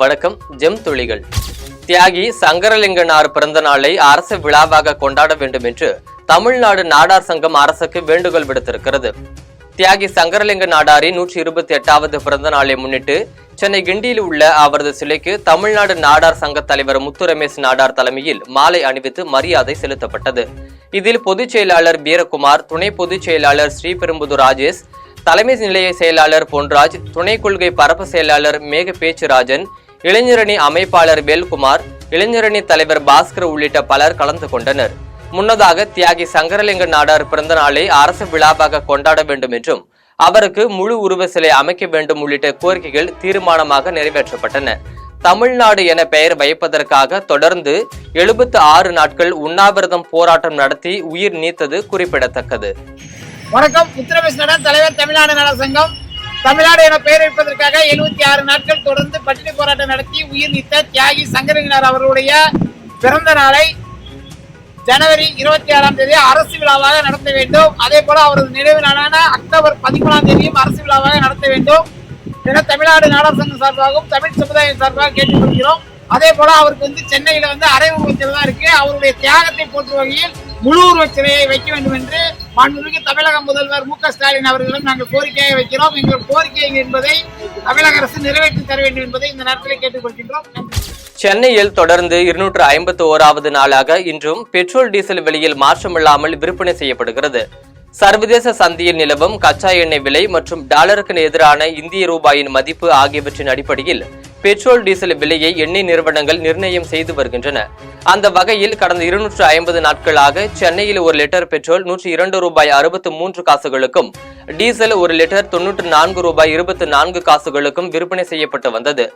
வணக்கம் ஜெம் துளிகள். தியாகி சங்கரலிங்கனார் பிறந்த நாளை அரசு விழாவாக கொண்டாட வேண்டும் என்று தமிழ்நாடு நாடார் சங்கம் அரசுக்கு வேண்டுகோள் விடுத்திருக்கிறது. தியாகி சங்கரலிங்க நாடாரின் நூற்றி இருபத்தி எட்டாவது பிறந்த நாளை முன்னிட்டு சென்னை கிண்டியில் உள்ள அவரது சிலைக்கு தமிழ்நாடு நாடார் சங்க தலைவர் முத்து ரமேஷ் நாடார் தலைமையில் மாலை அணிவித்து மரியாதை செலுத்தப்பட்டது. இதில் பொதுச் செயலாளர் வீரகுமார் துணை பொதுச் செயலாளர் ஸ்ரீபெரும்புதூர் ராஜேஷ் தலைமை நிலைய செயலாளர் பொன்ராஜ் துணை கொள்கை பரப்பு செயலாளர் மேக பேச்சுராஜன் இளைஞரணி அமைப்பாளர் வேல்குமார் இளைஞரணி தலைவர் பாஸ்கர் உள்ளிட்ட பலர் கலந்து கொண்டனர். முன்னதாக தியாகி சங்கரலிங்க நாடார் பிறந்த நாளை அரசு விழாவாக கொண்டாட வேண்டும் என்றும் அவருக்கு முழு உருவ சிலை அமைக்க வேண்டும் உள்ளிட்ட கோரிக்கைகள் தீர்மானமாக நிறைவேற்றப்பட்டன. தமிழ்நாடு என பெயர் வைப்பதற்காக தொடர்ந்து எழுபத்து ஆறு நாட்கள் உண்ணாவிரதம் போராட்டம் நடத்தி உயிர் நீத்தது குறிப்பிடத்தக்கது. வணக்கம். உத்தரபிரதேச தலைவர் தமிழ்நாடு நல சங்கம். தமிழ்நாடு என பெயர் வைப்பதற்காக எழுபத்தி ஆறு நாட்கள் தொடர்ந்து பட்டினி போராட்டம் நடத்தி உயிர் நீத்த தியாகி சங்கரலிங்கனார் அவர்களுடைய பிறந்த நாளை ஜனவரி இருபத்தி ஆறாம் தேதி அரசு விழாவாக நடத்த வேண்டும். அதே போல அவரது நினைவு நாளான அக்டோபர் பதிமூணாம் தேதியும் அரசு விழாவாக நடத்த வேண்டும் என தமிழ்நாடு நாடார் சங்கம் சார்பாகவும் தமிழ் சமுதாயம் சார்பாக கேட்டுக்கொள்கிறோம். அதே போல அவருக்கு வந்து சென்னையில வந்து அரை உருவத்தில் தான் இருக்கு. அவருடைய தியாகத்தை போற்றும் வகையில் முழு உருவச் வைக்க வேண்டும் என்று மாண்புமிகு தமிழக முதல்வர் மு க ஸ்டாலின் அவர்களிடம் நாங்கள் கோரிக்கையை வைக்கிறோம். எங்கள் கோரிக்கை என்பதை தமிழக அரசு நிறைவேற்றி தர வேண்டும் என்பதை இந்த நேரத்தில் கேட்டுக்கொள்கின்றோம். சென்னையில் தொடர்ந்து இருநூற்று ஐம்பத்தி ஓராவது நாளாக இன்றும் பெட்ரோல் டீசல் விலையில் மாற்றமில்லாமல் விற்பனை செய்யப்படுகிறது. சர்வதேச சந்தையில் நிலவும் கச்சா எண்ணெய் விலை மற்றும் டாலருக்கு எதிரான இந்திய ரூபாயின் மதிப்பு ஆகியவற்றின் அடிப்படையில் பெட்ரோல் டீசல் விலையை எண்ணெய் நிறுவனங்கள் நிர்ணயம் செய்து வருகின்றன. அந்த வகையில் கடந்த இருநூற்று ஐம்பது நாட்களாக சென்னையில் ஒரு லிட்டர் பெட்ரோல் நூற்றி இரண்டு ரூபாய் அறுபத்து மூன்று காசுகளுக்கும் டீசல் ஒரு லிட்டர் தொன்னூற்று நான்கு ரூபாய் இருபத்தி நான்கு காசுகளுக்கும் விற்பனை செய்யப்பட்டு வந்தது.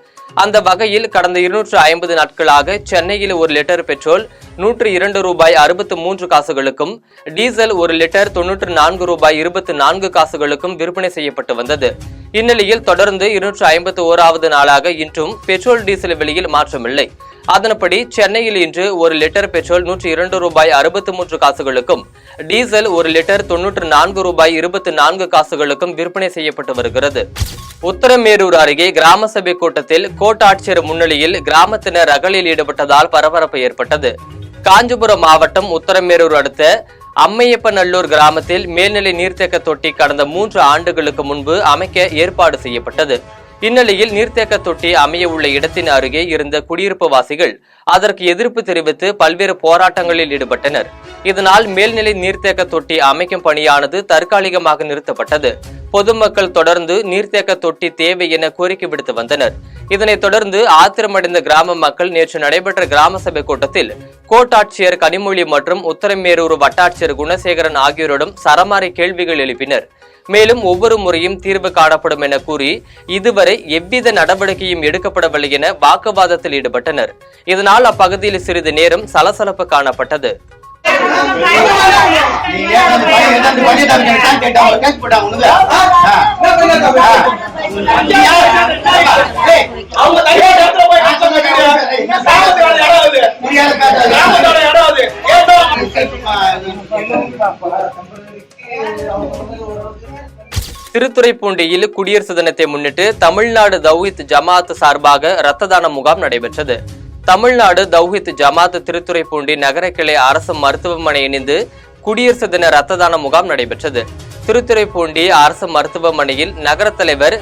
அந்த வகையில் கடந்த இருநூற்று ஐம்பது நாட்களாக சென்னையில் ஒரு லிட்டர் பெட்ரோல் நூற்று இரண்டு ரூபாய் அறுபத்து மூன்று காசுகளுக்கும் டீசல் ஒரு லிட்டர் தொன்னூற்று நான்கு ரூபாய் இருபத்தி நான்கு காசுகளுக்கும் விற்பனை செய்யப்பட்டு வந்தது. இந்நிலையில் தொடர்ந்து இருநூற்று ஐம்பத்தி ஓராவது நாளாக இன்றும் பெட்ரோல் டீசல் விலையில் மாற்றமில்லை அதன்படி சென்னையில் இன்று ஒரு லிட்டர் பெட்ரோல் நூற்றி இரண்டு ரூபாய் அறுபத்தி மூன்று காசுகளுக்கும் டீசல் ஒரு லிட்டர் தொன்னூற்று நான்கு ரூபாய் இருபத்தி நான்கு காசுகளுக்கும் விற்பனை செய்யப்பட்டு வருகிறது. உத்தரமேரூர் அருகே கிராம சபை கூட்டத்தில் கோட்டாட்சியர் முன்னிலையில் கிராமத்தினர் ரகளில் ஈடுபட்டதால் பரபரப்பு ஏற்பட்டது. காஞ்சிபுரம் மாவட்டம் உத்தரமேரூர் அடுத்த அம்மையப்பநல்லூர் கிராமத்தில் மேல்நிலை நீர்த்தேக்க தொட்டி கடந்த மூன்று ஆண்டுகளுக்கு முன்பு அமைக்க ஏற்பாடு செய்யப்பட்டது. இந்நிலையில் நீர்த்தேக்க தொட்டி அமைய உள்ள இடத்தின் அருகே இருந்த குடியிருப்பு வாசிகள் அதற்கு எதிர்ப்பு தெரிவித்து பல்வேறு போராட்டங்களில் ஈடுபட்டனர். இதனால் மேல்நிலை நீர்த்தேக்க தொட்டி அமைக்கும் பணியானது தற்காலிகமாக நிறுத்தப்பட்டது. பொதுமக்கள் தொடர்ந்து நீர்த்தேக்க தொட்டி தேவை என கோரிக்கை விடுத்து வந்தனர். இதனைத் தொடர்ந்து ஆத்திரமடைந்த கிராம மக்கள் நேற்று நடைபெற்ற கிராம சபை கூட்டத்தில் கோட்டாட்சியர் கனிமொழி மற்றும் உத்தரமேரூர் வட்டாட்சியர் குணசேகரன் ஆகியோரிடம் சரமாரி கேள்விகள் எழுப்பினர். மேலும் ஒவ்வொரு முறையும் தீர்வு காணப்படும் என கூறி இதுவரை எவ்வித நடவடிக்கையும் எடுக்கப்படவில்லை என வாக்குவாதத்தில் ஈடுபட்டனர். இதனால் அப்பகுதியில் சிறிது நேரம் சலசலப்பு காணப்பட்டது. அவங்க திருத்துறைப்பூண்டியில் குடியரசு தினத்தை முன்னிட்டு தமிழ்நாடு தௌஹித் ஜமாத் சார்பாக இரத்த தான முகாம் நடைபெற்றது. தமிழ்நாடு தௌஹித் ஜமாத் திருத்துறைப்பூண்டி நகர கிளை அரசு மருத்துவமனை இணைந்து குடியரசு தின இரத்த தான முகாம் நடைபெற்றது. திருத்துறைப்பூண்டி அரசு மருத்துவமனையில் நகர தலைவர்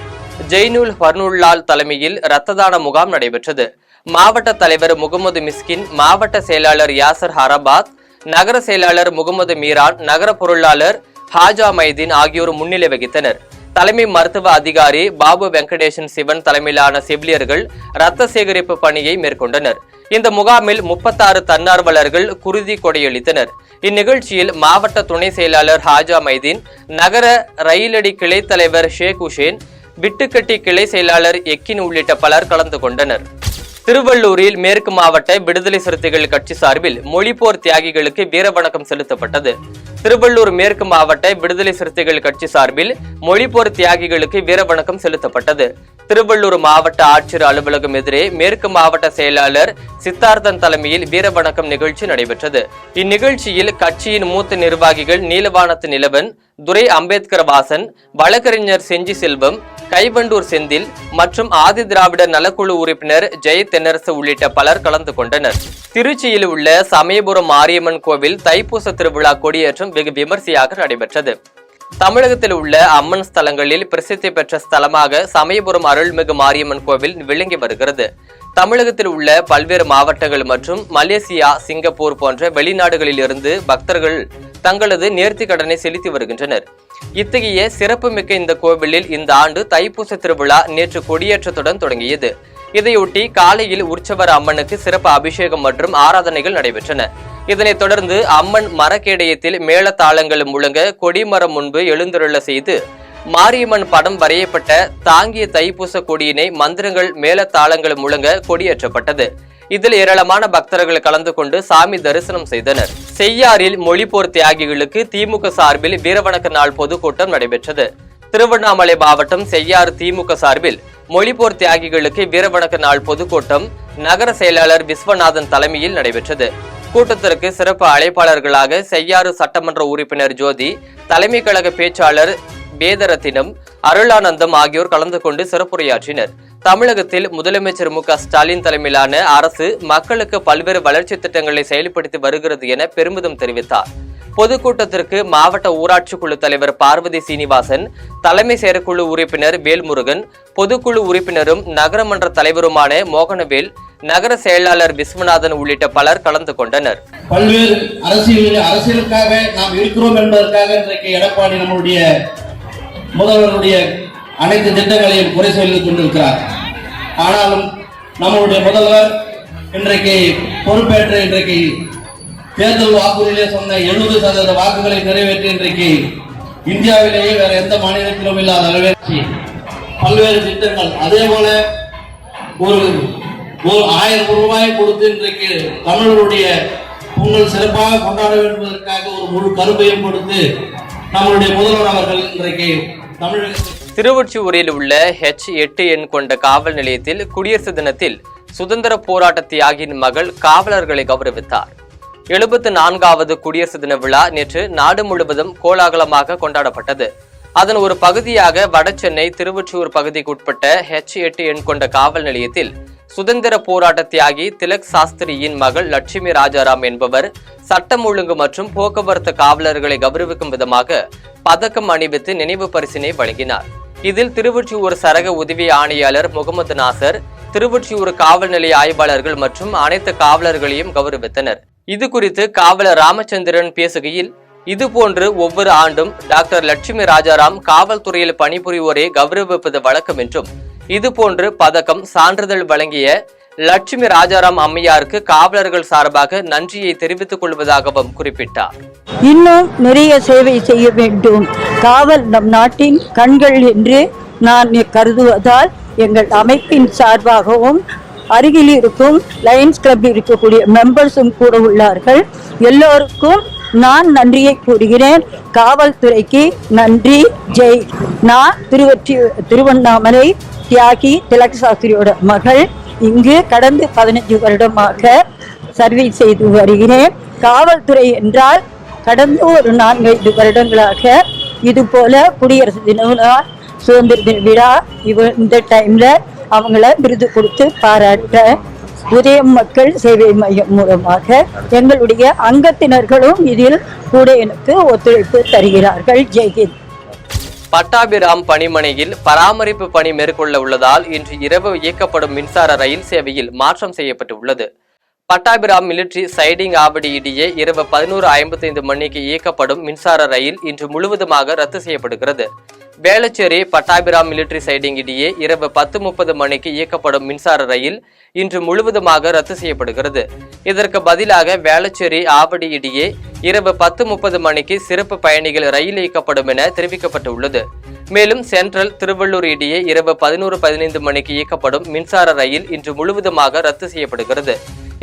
ஜெய்னுல் ஃபர்னுல்லால் தலைமையில் இரத்த தான முகாம் நடைபெற்றது. மாவட்ட தலைவர் முகமது மிஸ்கின் மாவட்ட செயலாளர் யாசர் ஹரபாத் நகர செயலாளர் முகமது மீரான் நகர பொருளாளர் ஹாஜா மைதீன் ஆகியோர் முன்னிலை வகித்தனர். தலைமை மருத்துவ அதிகாரி பாபு வெங்கடேசன் சிவன் தலைமையிலான செவிலியர்கள் இரத்த சேகரிப்பு பணியை மேற்கொண்டனர். இந்த முகாமில் முப்பத்தாறு தன்னார்வலர்கள் குருதி கொடையளித்தனர். இந்நிகழ்ச்சியில் மாவட்ட துணை செயலாளர் ஹாஜா மைதீன் நகர ரயிலடி கிளை தலைவர் ஷேக் உஷேன் விட்டுக்கட்டி கிளை செயலாளர் எக்கின் உள்ளிட்ட பலர் கலந்து கொண்டனர். திருவள்ளூரில் மேற்கு மாவட்ட விடுதலை சிறுத்தைகள் கட்சி சார்பில் மொழிப்போர் தியாகிகளுக்கு வீரவணக்கம் செலுத்தப்பட்டது. திருவள்ளூர் மேற்கு மாவட்ட விடுதலை சிறுத்தைகள் கட்சி சார்பில் மொழிப்போர் தியாகிகளுக்கு வீரவணக்கம் செலுத்தப்பட்டது. திருவள்ளூர் மாவட்ட ஆட்சியர் அலுவலகம் எதிரே மேற்கு மாவட்ட செயலாளர் சித்தார்த்தன் தலைமையில் வீரவணக்கம் நிகழ்ச்சி நடைபெற்றது. இந்நிகழ்ச்சியில் கட்சியின் மூத்த நிர்வாகிகள் நீலவானத்து நிலவன் துரை அம்பேத்கர் வாசன் வழக்கறிஞர் செஞ்சி செல்வம் கைவண்டூர் செந்தில் மற்றும் ஆதி திராவிடர் நலக்குழு உறுப்பினர் ஜெய தென்னரசு உள்ளிட்ட பலர் கலந்து கொண்டனர். திருச்சியில் உள்ள சமயபுரம் மாரியம்மன் கோவில் தைப்பூச திருவிழா கொடியேற்றம் வெகு விமர்சையாக நடைபெற்றது. தமிழகத்தில் உள்ள அம்மன் ஸ்தலங்களில் பிரசித்தி பெற்ற ஸ்தலமாக சமயபுரம் அருள்மிகு மாரியம்மன் கோவில் விளங்கி வருகிறது. தமிழகத்தில் உள்ள பல்வேறு மாவட்டங்கள் மற்றும் மலேசியா சிங்கப்பூர் போன்ற வெளிநாடுகளில் இருந்து பக்தர்கள் தங்களது நேர்த்தி கடனை செலுத்தி வருகின்றனர். இத்தகைய சிறப்புமிக்க இந்த கோவிலில் இந்த ஆண்டு தைப்பூச திருவிழா நேற்று கொடியேற்றத்துடன் தொடங்கியது. இதையொட்டி காலையில் உற்சவர் அம்மனுக்கு சிறப்பு அபிஷேகம் மற்றும் ஆராதனைகள் நடைபெற்றன. இதனைத் தொடர்ந்து அம்மன் மரக்கேடயத்தில் மேளதாளங்கள் முழங்க கொடிமரம் முன்பு எழுந்தருள செய்து மாரியம்மன் படம் வரையப்பட்ட தாங்கிய தைப்பூச கொடியினை மந்திரங்கள் மேளதாளங்கள் முழங்க கொடியேற்றப்பட்டது. இதில் ஏராளமான பக்தர்கள் கலந்து கொண்டு சாமி தரிசனம் செய்தனர். செய்யாறில் மொழிப்போர் தியாகிகளுக்கு திமுக சார்பில் வீரவணக்க நாள் பொதுக்கூட்டம் நடைபெற்றது. திருவண்ணாமலை மாவட்டம் செய்யாறு திமுக சார்பில் மொழிபோர் தியாகிகளுக்கு வீரவணக்க நாள் பொதுக்கூட்டம் நகர செயலாளர் விஸ்வநாதன் தலைமையில் நடைபெற்றது. கூட்டத்திற்கு சிறப்பு அழைப்பாளர்களாக செய்யாறு சட்டமன்ற உறுப்பினர் ஜோதி தலைமை கழக பேச்சாளர் வேதரத்தினம் அருளானந்தம் ஆகியோர் கலந்து கொண்டு சிறப்புரையாற்றினர். தமிழகத்தில் முதலமைச்சர் மு க ஸ்டாலின் தலைமையிலான அரசு மக்களுக்கு பல்வேறு வளர்ச்சி திட்டங்களை செயல்படுத்தி வருகிறது என பெருமிதம் தெரிவித்தார். பொதுக்கூட்டத்திற்கு மாவட்ட ஊராட்சி குழு தலைவர் பார்வதி சீனிவாசன் தலைமை செயற்குழு உறுப்பினர் வேல்முருகன் பொதுக்குழு உறுப்பினரும் நகரமன்ற தலைவருமான மோகனவேல் நகர செயலாளர் விஸ்வநாதன் உள்ளிட்ட பலர் கலந்து கொண்டனர். பல்வேறு அரசியல் அரசியலுக்காக நாம் இருக்கிறோம் என்பதற்காக இன்றைக்கு எடப்பாடி நம்முடைய முதல்வருடைய அனைத்து திட்டங்களையும் குறை சொல்லிக் கொண்டிருக்கிறார். ஆனாலும் நம்முடைய முதல்வர் இன்றைக்கு பொறுப்பேற்று இன்றைக்கு தேர்தல் வாக்குறுதியிலே சொன்ன எழுபது சதவீத வாக்குகளை நிறைவேற்றி இன்றைக்கு இந்தியாவிலேயே வேற எந்த மாநிலத்திலும் இல்லாத அளவிற்கு பல்வேறு திட்டங்கள். அதே போல ஒரு ஒரு ஆயிரம் ரூபாய் கொடுத்து இன்றைக்கு தமிழருடைய பொங்கல் சிறப்பாக கொண்டாட வேண்டுவதற்காக ஒரு முழு கருப்பையும் கொடுத்து நம்மளுடைய முதல்வர் அவர்கள் இன்றைக்கு தமிழகத்தில் திருவொற்றியூரில் உள்ள ஹெச் எட்டு எண் கொண்ட காவல் நிலையத்தில் குடியரசு தினத்தில் சுதந்திர போராட்ட தியாகியின் மகள் காவலர்களை கௌரவித்தார். எழுபத்து நான்காவது குடியரசு தின விழா நேற்று நாடு முழுவதும் கோலாகலமாக கொண்டாடப்பட்டது. அதன் ஒரு பகுதியாக வடசென்னை திருவொற்றியூர் பகுதிக்குட்பட்ட ஹெச் எட்டு எண் கொண்ட காவல் நிலையத்தில் சுதந்திர போராட்ட தியாகி திலக் சாஸ்திரியின் மகள் லட்சுமி ராஜாராம் என்பவர் சட்டம் ஒழுங்கு மற்றும் போக்குவரத்து காவலர்களை கௌரவிக்கும் விதமாக பதக்கம் அணிவித்து நினைவு பரிசினை வழங்கினார். இதில் திருவொற்றியூர் சரக உதவி ஆணையாளர் முகமது நாசர் திருவொற்றியூர் காவல் நிலைய ஆய்வாளர்கள் மற்றும் அனைத்து காவலர்களையும் கௌரவித்தனர். இது குறித்து காவலர் ராமச்சந்திரன் பேசுகையில் இதுபோன்று ஒவ்வொரு ஆண்டும் டாக்டர் லட்சுமி ராஜாராம் காவல்துறையில் பணிபுரிவோரை கௌரவிப்பது வழக்கம் என்றும் இதுபோன்று பதக்கம் சான்றிதழ் வழங்கிய லட்சுமி ராஜாராம் அம்மையாருக்கு காவலர்கள் சார்பாக நன்றியை தெரிவித்துக் கொள்வதாகவும் குறிப்பிட்டார். இன்னும் நிறைய சேவை செய்ய வேண்டும். காவல் நம் நாட்டின் கண்கள் என்று நான் கருதுவதால் எங்கள் அமைப்பின் சார்பாகவும் அருகில் இருக்கும் லயன்ஸ் கிளப் இருக்கக்கூடிய மெம்பர்ஸும் கூட உள்ளார்கள். எல்லோருக்கும் நான் நன்றியை கூறுகிறேன். காவல்துறைக்கு நன்றி. ஜெய். நான் திருவற்றி திருவண்ணாமலை தியாகி திலக் சாஸ்திரியோட மகள். இங்கு கடந்த பதினஞ்சு வருடமாக சர்வீஸ் செய்து வருகிறேன். காவல்துறை என்றால் கடந்த ஒரு நான்கைந்து வருடங்களாக இது போல குடியரசு தின சுதந்திர தின விழா இவ இந்த டைம்ல அவங்கள விருது கொடுத்து பாராட்ட உதயம் மக்கள் சேவை மையம் மூலமாக எங்களுடைய அங்கத்தினர்களும் இதில் கூட எனக்கு ஒத்துழைப்பு தருகிறார்கள். ஜெய்ஹிந்த் பட்டாபிராம் பணிமனையில் பராமரிப்பு பணி மேற்கொள்ள உள்ளதால் இன்று இரவு இயக்கப்படும் மின்சார ரயில் சேவையில் மாற்றம் செய்யப்பட்டு உள்ளது பட்டாபிராம் மிலிட்ரி சைடிங் ஆவடி இடையே இரவு பதினோரு ஐம்பத்தைந்து மணிக்கு இயக்கப்படும் மின்சார ரயில் இன்று முழுவதுமாக ரத்து செய்யப்படுகிறது. வேளச்சேரி பட்டாபிராம் மிலிட்ரி சைடிங் இடையே இரவு பத்து முப்பது மணிக்கு இயக்கப்படும் மின்சார ரயில் இன்று முழுவதுமாக ரத்து செய்யப்படுகிறது. இதற்கு பதிலாக வேளச்சேரி ஆவடி இடையே இரவு பத்து முப்பது மணிக்கு சிறப்பு பயணிகள் ரயில் இயக்கப்படும் என தெரிவிக்கப்பட்டுள்ளது. மேலும் சென்ட்ரல் திருவள்ளூர் இடையே இரவு பதினோரு பதினைந்து மணிக்கு இயக்கப்படும் மின்சார ரயில் இன்று முழுவதுமாக ரத்து செய்யப்படுகிறது.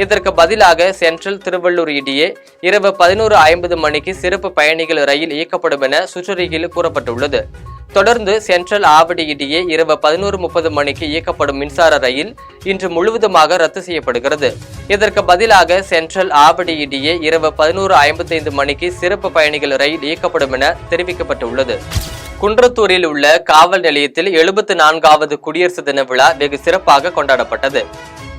இதற்கு பதிலாக சென்ட்ரல் திருவள்ளூர் இடையே இரவு பதினோரு ஐம்பது மணிக்கு சிறப்பு பயணிகள் ரயில் இயக்கப்படும் என சுற்றறிக்கையில் கூறப்பட்டுள்ளது. தொடர்ந்து சென்ட்ரல் ஆவடி இடையே இரவு பதினோரு முப்பது மணிக்கு இயக்கப்படும் மின்சார ரயில் இன்று முழுவதுமாக ரத்து செய்யப்படுகிறது. இதற்கு பதிலாக சென்ட்ரல் ஆவடி இடையே இரவு பதினோரு ஐம்பத்தைந்து மணிக்கு சிறப்பு பயணிகள் ரயில் இயக்கப்படும் என தெரிவிக்கப்பட்டுள்ளது. குன்றத்தூரில் உள்ள காவல் நிலையத்தில் எழுபத்து நான்காவது குடியரசு தின விழா வெகு சிறப்பாக கொண்டாடப்பட்டது.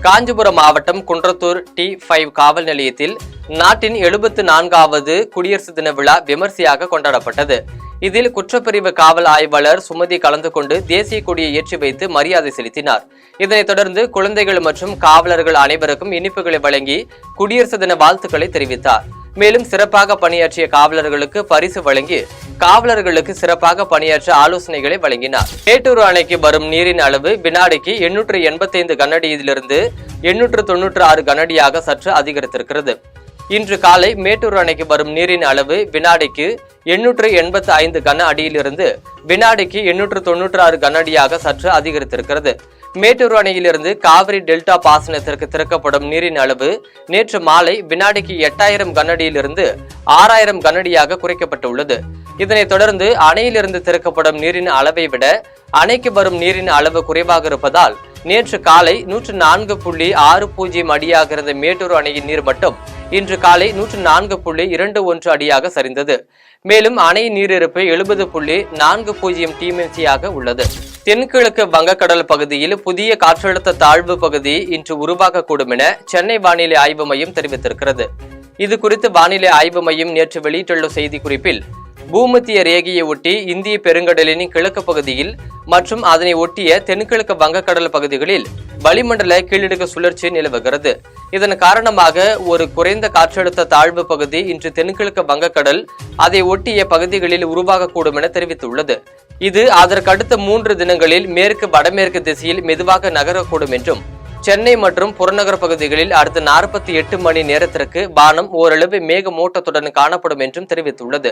காஞ்சிபுரம் மாவட்டம் குன்றத்தூர் டி ஃபைவ் காவல் நிலையத்தில் நாட்டின் எழுபத்து நான்காவது குடியரசு தின விழா விமர்சையாக கொண்டாடப்பட்டது. இதில் குற்றப்பிரிவு காவல் ஆய்வாளர் சுமதி கலந்து கொண்டு தேசிய கொடியை ஏற்றி வைத்து மரியாதை செலுத்தினார். இதனைத் தொடர்ந்து குழந்தைகள் மற்றும் காவலர்கள் அனைவருக்கும் இனிப்புகளை வழங்கி குடியரசு தின வாழ்த்துக்களை தெரிவித்தார். மேலும் சிறப்பாக பணியாற்றிய காவலர்களுக்கு பரிசு வழங்கி காவலர்களுக்கு சிறப்பாக பணியாற்ற ஆலோசனைகளை வழங்கினார். மேட்டூர் அணைக்கு வரும் நீரின் அளவு வினாடிக்கு எண்ணூற்று எண்பத்தைந்து கனடியிலிருந்து எண்ணூற்று தொன்னூற்று ஆறு கனடியாக சற்று அதிகரித்திருக்கிறது. இன்று காலை மேட்டூர் அணைக்கு வரும் நீரின் அளவு வினாடிக்கு எண்ணூற்று எண்பத்து ஐந்து கன அடியிலிருந்து வினாடிக்கு எண்ணூற்று தொன்னூற்று ஆறு கன அடியாக சற்று அதிகரித்திருக்கிறது. மேட்டூர் அணையிலிருந்து காவிரி டெல்டா பாசனத்திற்கு திறக்கப்படும் நீரின் அளவு நேற்று மாலை வினாடிக்கு எட்டாயிரம் கனடியிலிருந்து ஆறாயிரம் கனடியாக குறைக்கப்பட்டுள்ளது. இதனைத் தொடர்ந்து அணையிலிருந்து திறக்கப்படும் நீரின் அளவை விட அணைக்கு வரும் நீரின் அளவு குறைவாக இருப்பதால் நேற்று காலை நூற்று நான்கு புள்ளி ஆறு பூஜ்ஜியம் அடியாக இருந்த மேட்டூர் அணையின் நீர்மட்டம் இன்று காலை நூற்று நான்கு புள்ளி இரண்டு ஒன்று அடியாக சரிந்தது. மேலும் அணை நீரிருப்பு எழுபது புள்ளி நான்கு பூஜ்ஜியம் டிஎம்சியாக உள்ளது. தென்கிழக்கு வங்கக்கடல் பகுதியில் புதிய காற்றழுத்த தாழ்வு பகுதி இன்று உருவாகக்கூடும் என சென்னை வானிலை ஆய்வு மையம் தெரிவித்திருக்கிறது. இது குறித்து வானிலை ஆய்வு மையம் நேற்று வெளியிட்டுள்ள செய்திக்குறிப்பில் பூமத்திய ரேகையை ஒட்டி இந்திய பெருங்கடலின் கிழக்கு பகுதியில் மற்றும் அதனை ஒட்டிய தென்கிழக்கு வங்கக்கடல் பகுதிகளில் வளிமண்டல கீழடுக்கு சுழற்சி நிலவுகிறது. இதன் காரணமாக ஒரு குறைந்த காற்றழுத்த தாழ்வு பகுதி இன்று தென்கிழக்கு வங்கக்கடல் அதை ஒட்டிய பகுதிகளில் உருவாகக்கூடும் என தெரிவித்துள்ளது. இது அதற்கடுத்த மூன்று தினங்களில் மேற்கு வடமேற்கு திசையில் மெதுவாக நகரக்கூடும் என்றும் சென்னை மற்றும் புறநகர் பகுதிகளில் அடுத்த நாற்பத்தி எட்டு மணி நேரத்திற்கு வானம் ஓரளவு மேகமூட்டத்துடன் காணப்படும் என்றும் தெரிவித்துள்ளது.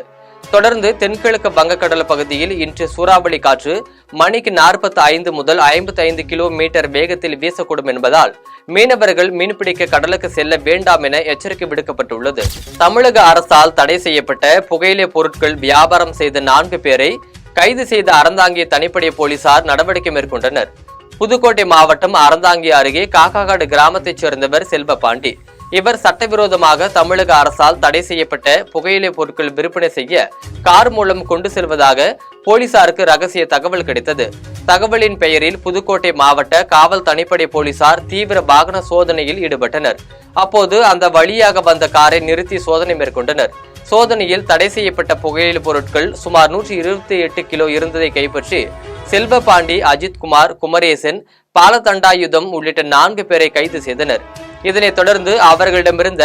தொடர்ந்து தென்கிழக்கு வங்கக்கடல் பகுதியில் இன்று சூறாவளி காற்று மணிக்கு நாற்பத்தி ஐந்து முதல் ஐம்பத்தி ஐந்து கிலோமீட்டர் வேகத்தில் வீசக்கூடும் என்பதால் மீனவர்கள் மீன்பிடிக்க கடலுக்கு செல்ல வேண்டாம் என எச்சரிக்கை விடுக்கப்பட்டுள்ளது. தமிழக அரசால் தடை செய்யப்பட்ட புகையிலை பொருட்கள் வியாபாரம் செய்த நான்கு பேரை கைது செய்த அறந்தாங்கி தனிப்படை போலீசார் நடவடிக்கை மேற்கொண்டனர். புதுக்கோட்டை மாவட்டம் அறந்தாங்கி அருகே காக்காக்காடு கிராமத்தைச் சேர்ந்தவர் செல்வபாண்டி இவர் சட்டவிரோதமாக தமிழக அரசால் தடை செய்யப்பட்ட புகையிலை பொருட்கள் விற்பனை செய்ய கார் மூலம் கொண்டு செல்வதாக போலீசாருக்கு ரகசிய தகவல் கிடைத்தது. தகவலின் பெயரில் புதுக்கோட்டை மாவட்ட காவல் தனிப்படை போலீசார் தீவிர வாகன சோதனையில் ஈடுபட்டனர். அப்போது அந்த வழியாக வந்த காரை நிறுத்தி சோதனை மேற்கொண்டனர். சோதனையில் தடை செய்யப்பட்ட புகையிலை பொருட்கள் சுமார் நூற்றி இருபத்தி எட்டு கிலோ இருந்ததை கைப்பற்றி செல்வ பாண்டி அஜித்குமார் குமரேசன் பாலதண்டாயுதம் உள்ளிட்ட நான்கு பேரை கைது செய்தனர். இதனைத் தொடர்ந்து அவர்களிடமிருந்த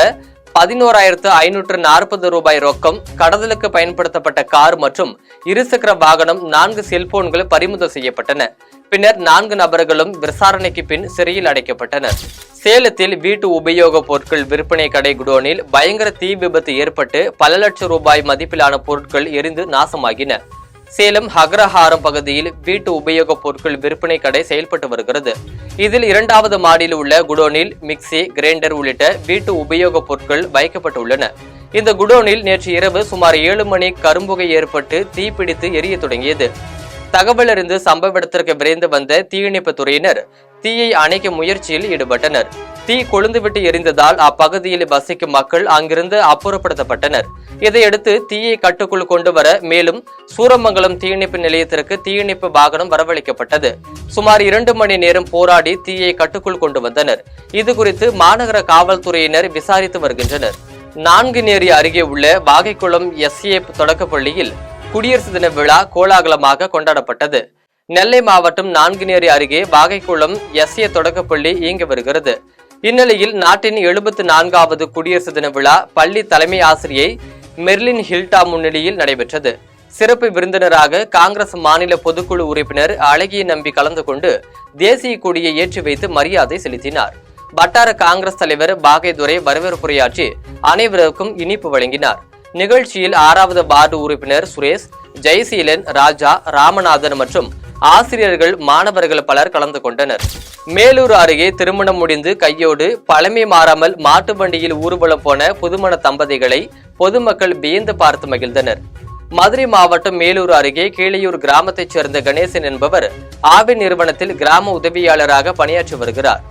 பதினோராயிரத்து ஐநூற்று நாற்பது ரூபாய் ரொக்கம் கடத்தலுக்கு பயன்படுத்தப்பட்ட கார் மற்றும் இருசக்கர வாகனம் நான்கு செல்போன்கள் பறிமுதல் செய்யப்பட்டன. பின்னர் நான்கு நபர்களும் விசாரணைக்கு பின் சிறையில் அடைக்கப்பட்டனர். சேலத்தில் வீட்டு உபயோகப் பொருட்கள் விற்பனை கடை குடோனில் பயங்கர தீ விபத்து ஏற்பட்டு பல லட்சம் ரூபாய் மதிப்பிலான பொருட்கள் எரிந்து நாசமாகின. சேலம் அக்ரஹாரம் பகுதியில் வீட்டு உபயோகப் பொருட்கள் விற்பனை கடை செயல்பட்டு வருகிறது. இதில் இரண்டாவது மாடியில் உள்ள குடோனில் மிக்சி கிரைண்டர் உள்ளிட்ட வீட்டு உபயோகப் பொருட்கள் வைக்கப்பட்டுள்ளன. இந்த குடோனில் நேற்று இரவு சுமார் ஏழு மணி கரும்புகை ஏற்பட்டு தீப்பிடித்து எரிய தொடங்கியது. தகவல் அறிந்து சம்பவ இடத்திற்கு விரைந்து வந்த தீயணைப்பு துறையினர் தீயை அணைக்க முயற்சியில் ஈடுபட்டனர். தீ கொழுந்துவிட்டு எரிந்ததால் அப்பகுதியில் வசிக்கும் மக்கள் அங்கிருந்து அப்புறப்படுத்தப்பட்டனர். இதையடுத்து தீயை கட்டுக்குள் கொண்டு வர மேலும் சூரமங்கலம் தீயணைப்பு நிலையத்திற்கு தீயணைப்பு வாகனம் வரவழைக்கப்பட்டது. சுமார் இரண்டு மணி நேரம் போராடி தீயை கட்டுக்குள் கொண்டு வந்தனர். இது குறித்து மாநகர காவல்துறையினர் விசாரித்து வருகின்றனர். நான்குநேரி அருகே உள்ள வாகைக்குளம் எஸ்ஏ தொடக்கப்பள்ளியில் குடியரசு தின விழா கோலாகலமாக கொண்டாடப்பட்டது. நெல்லை மாவட்டம் நான்குநேரி அருகே வாகைக்குளம் எஸ்ஏ தொடக்கப்பள்ளி இயங்கி வருகிறது. இந்நிலையில் நாட்டின் எழுபத்து நான்காவது குடியரசு தின விழா பள்ளி தலைமை ஆசிரியை மெர்லின் ஹில்டா முன்னிலையில் நடைபெற்றது. சிறப்பு விருந்தினராக காங்கிரஸ் மாநில பொதுக்குழு உறுப்பினர் அழகிய நம்பி கலந்து கொண்டு தேசிய கொடியை ஏற்றி வைத்து மரியாதை செலுத்தினார். வட்டார காங்கிரஸ் தலைவர் பாகைதுரை வரவேற்புரையாற்றி அனைவருக்கும் இனிப்பு வழங்கினார். நிகழ்ச்சியில் ஆறாவது வார்டு உறுப்பினர் சுரேஷ் ஜெயசீலன் ராஜா ராமநாதன் மற்றும் ஆசிரியர்கள் மாணவர்கள் பலர் கலந்து கொண்டனர். மேலூர் அருகே திருமணம் முடிந்து கையோடு பழமை மாறாமல் மாட்டு வண்டியில் ஊர்வலம் போன புதுமண தம்பதிகளை பொதுமக்கள் வியந்து பார்த்து மகிழ்ந்தனர். மதுரை மாவட்டம் மேலூர் அருகே கீழையூர் கிராமத்தைச் சேர்ந்த கணேசன் என்பவர் ஆவி நிறுவனத்தில் கிராம உதவியாளராக பணியாற்றி வருகிறார்.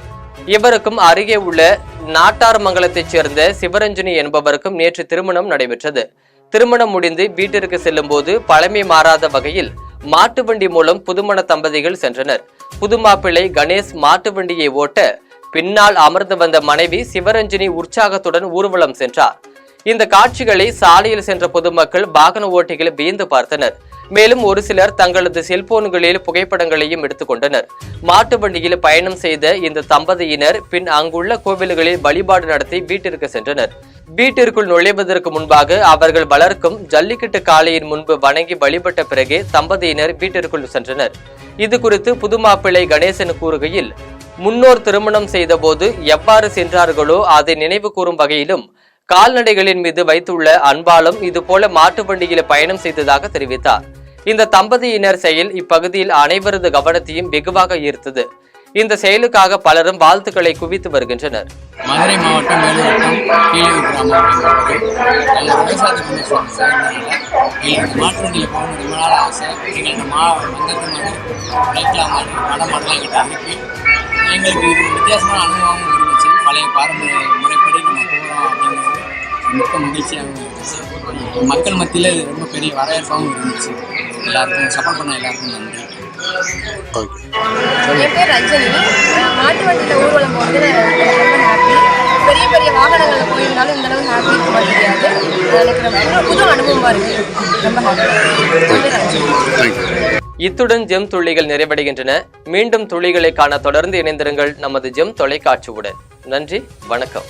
இவருக்கும் அருகே உள்ள நாட்டார்மங்கலத்தைச் சேர்ந்த சிவரஞ்சனி என்பவருக்கும் நேற்று திருமணம் நடைபெற்றது. திருமணம் முடிந்து வீட்டிற்கு செல்லும் போது பழமை மாறாத வகையில் மாட்டு வண்டி மூலம் புதுமண தம்பதிகள் சென்றனர். புதுமாப்பிள்ளை கணேஷ் மாட்டு வண்டியை ஓட்ட பின்னால் அமர்ந்து வந்த மனைவி சிவரஞ்சினி உற்சாகத்துடன் ஊர்வலம் சென்றார். இந்த காட்சிகளை சாலையில் சென்ற பொதுமக்கள் வாகன ஓட்டிகள் வியந்து பார்த்தனர். மேலும் ஒரு சிலர் தங்களது செல்போன்களில் புகைப்படங்களையும் எடுத்துக்கொண்டனர் மாட்டு வண்டியில் பயணம் செய்த இந்த தம்பதியினர் பின் அங்குள்ள கோவில்களில் வழிபாடு நடத்தி வீட்டிற்கு சென்றனர். வீட்டிற்குள் நுழைவதற்கு முன்பாக அவர்கள் வளர்க்கும் ஜல்லிக்கட்டு காளையின் முன்பு வணங்கி வழிபட்ட பிறகே தம்பதியினர் வீட்டிற்குள் சென்றனர். இது குறித்து புதுமாப்பிள்ளை கணேசன் கூறுகையில் முன்னோர் திருமணம் செய்தபோது எவ்வாறு சென்றார்களோ அதை நினைவு கூறும் வகையிலும் கால்நடைகளின் மீது வைத்துள்ள அன்பாலும் இதுபோல மாட்டு வண்டியில் பயணம் செய்ததாக தெரிவித்தார். இந்த தம்பதியினர் செயல் இப்பகுதியில் அனைவரது கவனத்தையும் வெகுவாக ஈர்த்தது. இந்த செயலுக்காக பலரும் வாழ்த்துக்களை குவித்து வருகின்றனர். மதுரை மாவட்டம் மேலூர் வட்டம் கீழே கிராமம் அப்படிங்கிறது நாங்கள் போகணும் ரொம்ப நாள் ஆசை எங்களுக்கு மா மந்தத்து மாடு லைட்லா மாடு வட மாடெல்லாம் எங்கிட்ட இருக்கு எங்களுக்கு இது வித்தியாசமான அனுபவமும் இருந்துச்சு. பழைய பாரம்பரிய முறைப்படி நம்ம போகிறோம் அப்படிங்கிறது மிக்க மகிழ்ச்சியாக இருந்துச்சு. மக்கள் மத்தியில் இது ரொம்ப பெரிய வரவேற்பாகவும் இருந்துச்சு. எல்லாருக்கும் சப்போர்ட் பண்ண எல்லாருக்கும் நன்றி. என் பேர் ரஞ்சனி. மாட்டு வண்டியில் ஊர்வலம் போகிறது ரொம்ப ஹாப்பி பெரிய பெரிய வாகனங்களில் போயிருந்தாலும் இந்த அளவு ஹாப்பி இருக்க எனக்கு ரொம்ப புது அனுபவமாக இருக்குது ரொம்ப ஹாப்பி இத்துடன் ஜெம் துள்ளிகள் நிறைவடைகின்றன. மீண்டும் துளிகளை காண தொடர்ந்து இணைந்திருங்கள். நமது ஜெம் தொலைக்காட்சியுடன் நன்றி. வணக்கம்.